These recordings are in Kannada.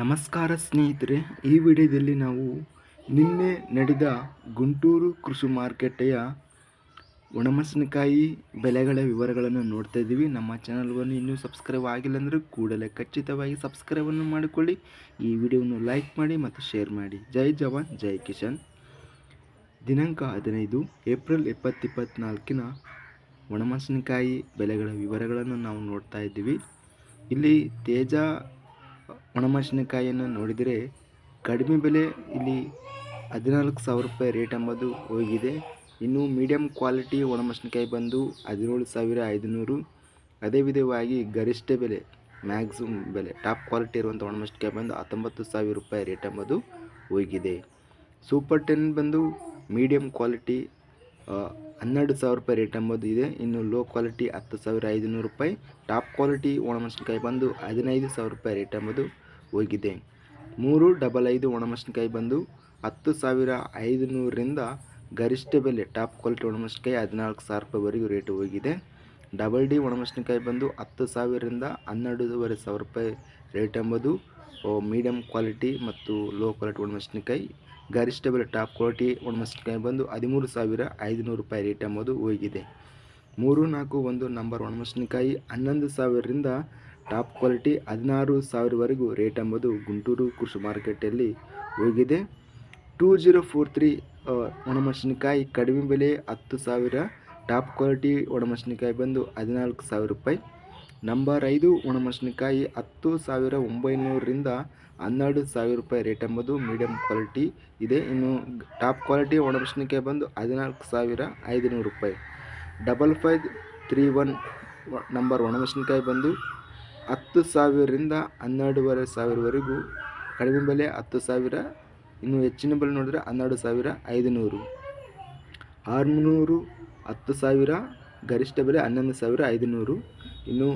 ನಮಸ್ಕಾರ ಸ್ನೇಹಿತರೆ, ಈ ವಿಡಿಯೋದಲ್ಲಿ ನಾವು ನಿನ್ನೆ ನಡೆದ ಗುಂಟೂರು ಕೃಷಿ ಮಾರುಕಟ್ಟೆಯ ಒಣಮೆಣಸಿನಕಾಯಿ ಬೆಲೆಗಳ ವಿವರಗಳನ್ನು ನೋಡ್ತಾ ಇದ್ದೀವಿ. ನಮ್ಮ ಚಾನಲ್ವನ್ನು ಇನ್ನೂ ಸಬ್ಸ್ಕ್ರೈಬ್ ಆಗಿಲ್ಲ ಅಂದರೆ ಕೂಡಲೇ ಖಚಿತವಾಗಿ ಸಬ್ಸ್ಕ್ರೈಬನ್ನು ಮಾಡಿಕೊಳ್ಳಿ. ಈ ವಿಡಿಯೋವನ್ನು ಲೈಕ್ ಮಾಡಿ ಮತ್ತು ಶೇರ್ ಮಾಡಿ. ಜೈ ಜವಾನ್, ಜೈ ಕಿಶನ್. ದಿನಾಂಕ ಹದಿನೈದು ಏಪ್ರಿಲ್ ಇಪ್ಪತ್ತಿಪ್ಪತ್ನಾಲ್ಕಿನ ಒಣಮೆಣಸಿನಕಾಯಿ ಬೆಲೆಗಳ ವಿವರಗಳನ್ನು ನಾವು ನೋಡ್ತಾ ಇದ್ದೀವಿ. ಇಲ್ಲಿ ತೇಜ ಒಣಮೆಣಸಿನಕಾಯಿಯನ್ನು ನೋಡಿದರೆ ಕಡಿಮೆ ಬೆಲೆ ಇಲ್ಲಿ ಹದಿನಾಲ್ಕು ಸಾವಿರ ರೂಪಾಯಿ ರೇಟ್ ಎಂಬುದು ಹೋಗಿದೆ. ಇನ್ನು ಮೀಡಿಯಂ ಕ್ವಾಲಿಟಿ ಒಣಮೆಣಸಿನಕಾಯಿ ಬಂದು ಹದಿನೇಳು ಸಾವಿರ ಐದುನೂರು. ಅದೇ ವಿಧವಾಗಿ ಗರಿಷ್ಠ ಬೆಲೆ ಮ್ಯಾಕ್ಸಿಮಮ್ ಬೆಲೆ ಟಾಪ್ ಕ್ವಾಲಿಟಿ ಇರುವಂಥ ಒಣಮೆಣಸಿನಕಾಯಿ ಬಂದು ಹತ್ತೊಂಬತ್ತು ಸಾವಿರ ರೂಪಾಯಿ ರೇಟ್ ಎಂಬುದು ಹೋಗಿದೆ. ಸೂಪರ್ ಟೆನ್ ಬಂದು ಮೀಡಿಯಂ ಕ್ವಾಲಿಟಿ ಹನ್ನೆರಡು ಸಾವಿರ ರೂಪಾಯಿ ರೇಟ್ ಎಂಬುದು ಇದೆ. ಇನ್ನು ಲೋ ಕ್ವಾಲಿಟಿ ಹತ್ತು ಸಾವಿರ ಐದುನೂರು ರೂಪಾಯಿ. ಟಾಪ್ ಕ್ವಾಲಿಟಿ ಒಣಮೆಣಸಿನಕಾಯಿ ಬಂದು ಹದಿನೈದು ಸಾವಿರ ರೂಪಾಯಿ ರೇಟ್ ಎಂಬುದು ಹೋಗಿದೆ. ಮೂರು ಡಬಲ್ ಐದು ಒಣಮೆಣಸಿನಕಾಯಿ ಬಂದು ಹತ್ತು ಸಾವಿರ ಐದುನೂರರಿಂದ ಗರಿಷ್ಠ ಬೆಲೆ ಟಾಪ್ ಕ್ವಾಲಿಟಿ ಒಣಮೆಣಸಿನಕಾಯಿ ಹದಿನಾಲ್ಕು ಸಾವಿರ ರೂಪಾಯಿವರೆಗೂ ರೇಟ್ ಹೋಗಿದೆ. ಡಬಲ್ ಡಿ ಒಣಮೆಣಸಿನಕಾಯಿ ಬಂದು ಹತ್ತು ಸಾವಿರದಿಂದ ಹನ್ನೆರಡೂವರೆ ಸಾವಿರ ರೂಪಾಯಿ ರೇಟ್ ಎಂಬುದು ಮೀಡಿಯಂ ಕ್ವಾಲಿಟಿ ಮತ್ತು ಲೋ ಕ್ವಾಲಿಟಿ ಒಣಮೆಣಸಿನಕಾಯಿ. ಗರಿಷ್ಠ ಬೆಲೆ ಟಾಪ್ ಕ್ವಾಲಿಟಿ ಒಣಮೆಣಸಿನಕಾಯಿ ಬಂದು ಹದಿಮೂರು ಸಾವಿರ ಐದುನೂರು ರೂಪಾಯಿ ರೇಟ್ ಎಂಬುದು ಹೋಗಿದೆ. ಮೂರು ನಾಲ್ಕು ಒಂದು ನಂಬರ್ ಒಣಮೆಣಸಿನಕಾಯಿ ಹನ್ನೊಂದು ಸಾವಿರದಿಂದ ಟಾಪ್ ಕ್ವಾಲಿಟಿ ಹದಿನಾರು ಸಾವಿರವರೆಗೂ ರೇಟ್ ಎಂಬುದು ಗುಂಟೂರು ಕೃಷಿ ಮಾರುಕಟ್ಟೆಯಲ್ಲಿ ಹೋಗಿದೆ. ಟೂ ಜೀರೋ ಫೋರ್ ತ್ರೀ ಒಣಮೆಣಸಿನಕಾಯಿ ಕಡಿಮೆ ಬೆಲೆ ಹತ್ತು ಸಾವಿರ, ಟಾಪ್ ಕ್ವಾಲಿಟಿ ಒಣಮೆಣಸಿನಕಾಯಿ ಬಂದು ಹದಿನಾಲ್ಕು ಸಾವಿರ ರೂಪಾಯಿ. ನಂಬರ್ ಐದು, ಒಣಮೆಣಸಿನಕಾಯಿ ಹತ್ತು ಸಾವಿರ ಒಂಬೈನೂರರಿಂದ ಹನ್ನೆರಡು ಸಾವಿರ ರೂಪಾಯಿ ರೇಟ್ ಎಂಬುದು ಮೀಡಿಯಂ ಕ್ವಾಲಿಟಿ ಇದೆ. ಇನ್ನು ಟಾಪ್ ಕ್ವಾಲಿಟಿ ಒಣಮೆಣಸಿನಕಾಯಿ ಬಂದು ಹದಿನಾಲ್ಕು ಸಾವಿರ ಐದುನೂರು ರೂಪಾಯಿ. Double five three one number ಒಣಮೆಣಸಿನ್ಕಾಯಿ ಬಂದು ಹತ್ತು ಸಾವಿರದಿಂದ ಹನ್ನೆರಡೂವರೆ ಸಾವಿರವರೆಗೂ ಕಡಿಮೆ ಬೆಲೆ ಹತ್ತು ಸಾವಿರ, ಇನ್ನು ಹೆಚ್ಚಿನ ಬೆಲೆ ನೋಡಿದ್ರೆ ಹನ್ನೆರಡು ಸಾವಿರ ಐದುನೂರು. ಆರುನೂರು ಹತ್ತು ಸಾವಿರ, ಗರಿಷ್ಠ ಬೆಲೆ ಹನ್ನೊಂದು ಸಾವಿರ ಐದುನೂರು. ಇನ್ನು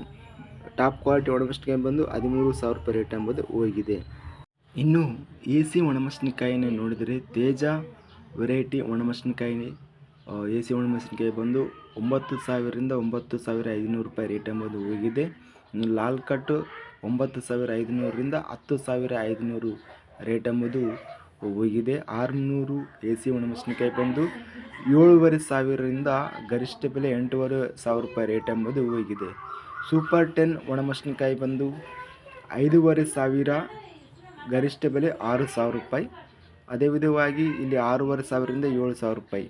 ಟಾಪ್ ಕ್ವಾಲಿಟಿ ಒಣಮೆಣಸಿನ್ಕಾಯಿ ಬಂದು ಹದಿಮೂರು ಸಾವಿರ ರೂಪಾಯಿ ರೇಟ್ ಎಂಬುದು ಹೋಗಿದೆ. ಇನ್ನು ಎ ಸಿ ಒಣಮೆಣಸಿನ್ಕಾಯಿನ ನೋಡಿದರೆ ತೇಜ ವೆರೈಟಿ ಒಣಮೆಣಸಿನಕಾಯಿ ಎ ಸಿ ಒಣ ಮೆಣಸಿನ್ಕಾಯಿ ಬಂದು ಒಂಬತ್ತು ಸಾವಿರದಿಂದ ಒಂಬತ್ತು ಸಾವಿರ ಐದುನೂರು ರೂಪಾಯಿ ರೇಟ್ ಎಂಬುದು ಹೋಗಿದೆ. ಲಾಲ್ ಕಟ್ಟು ಒಂಬತ್ತು ಸಾವಿರ ಐದುನೂರರಿಂದ ಹತ್ತು ಸಾವಿರ ಐದುನೂರು ರೇಟ್ ಎಂಬುದು ಹೋಗಿದೆ. ಆರುನೂರು ಎ ಸಿ ಒಣಮೆಣಸಿನಕಾಯಿ ಬಂದು ಏಳುವರೆ ಸಾವಿರದಿಂದ ಗರಿಷ್ಠ ಬೆಲೆ ಎಂಟೂವರೆ ಸಾವಿರ ರೂಪಾಯಿ ರೇಟ್ ಎಂಬುದು ಹೋಗಿದೆ. ಸೂಪರ್ ಟೆನ್ ಒಣಮೆಣಸಿನಕಾಯಿ ಬಂದು ಐದೂವರೆ ಸಾವಿರ ಗರಿಷ್ಠ ಬೆಲೆ ಆರು ಸಾವಿರ ರೂಪಾಯಿ. ಅದೇ ವಿಧವಾಗಿ ಇಲ್ಲಿ ಆರೂವರೆ ಸಾವಿರದಿಂದ ಏಳು ಸಾವಿರ ರೂಪಾಯಿ.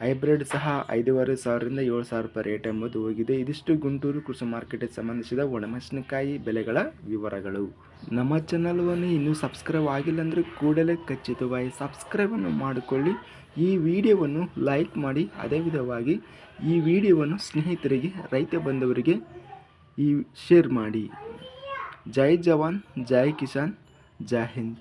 ಹೈಬ್ರಿಡ್ ಸಹ ಐದೂವರೆ ಸಾವಿರದಿಂದ ಏಳು ಸಾವಿರ ರೂಪಾಯಿ ರೇಟ್ ಎಂಬುದು ಹೋಗಿದೆ. ಇದಿಷ್ಟು ಗುಂಟೂರು ಕೃಷಿ ಮಾರ್ಕೆಟ್ಗೆ ಸಂಬಂಧಿಸಿದ ಒಣಮೆಣಸಿನಕಾಯಿ ಬೆಲೆಗಳ ವಿವರಗಳು. ನಮ್ಮ ಚಾನಲ್ವನ್ನು ಇನ್ನೂ ಸಬ್ಸ್ಕ್ರೈಬ್ ಆಗಿಲ್ಲ ಅಂದರೆ ಕೂಡಲೇ ಖಚಿತವಾಗಿ ಸಬ್ಸ್ಕ್ರೈಬನ್ನು ಮಾಡಿಕೊಳ್ಳಿ. ಈ ವಿಡಿಯೋವನ್ನು ಲೈಕ್ ಮಾಡಿ, ಅದೇ ವಿಧವಾಗಿ ಈ ವಿಡಿಯೋವನ್ನು ಸ್ನೇಹಿತರಿಗೆ, ರೈತ ಬಂದವರಿಗೆ ಈ ಶೇರ್ ಮಾಡಿ. ಜೈ ಜವಾನ್, ಜೈ ಕಿಸಾನ್, ಜೈ ಹಿಂದ್.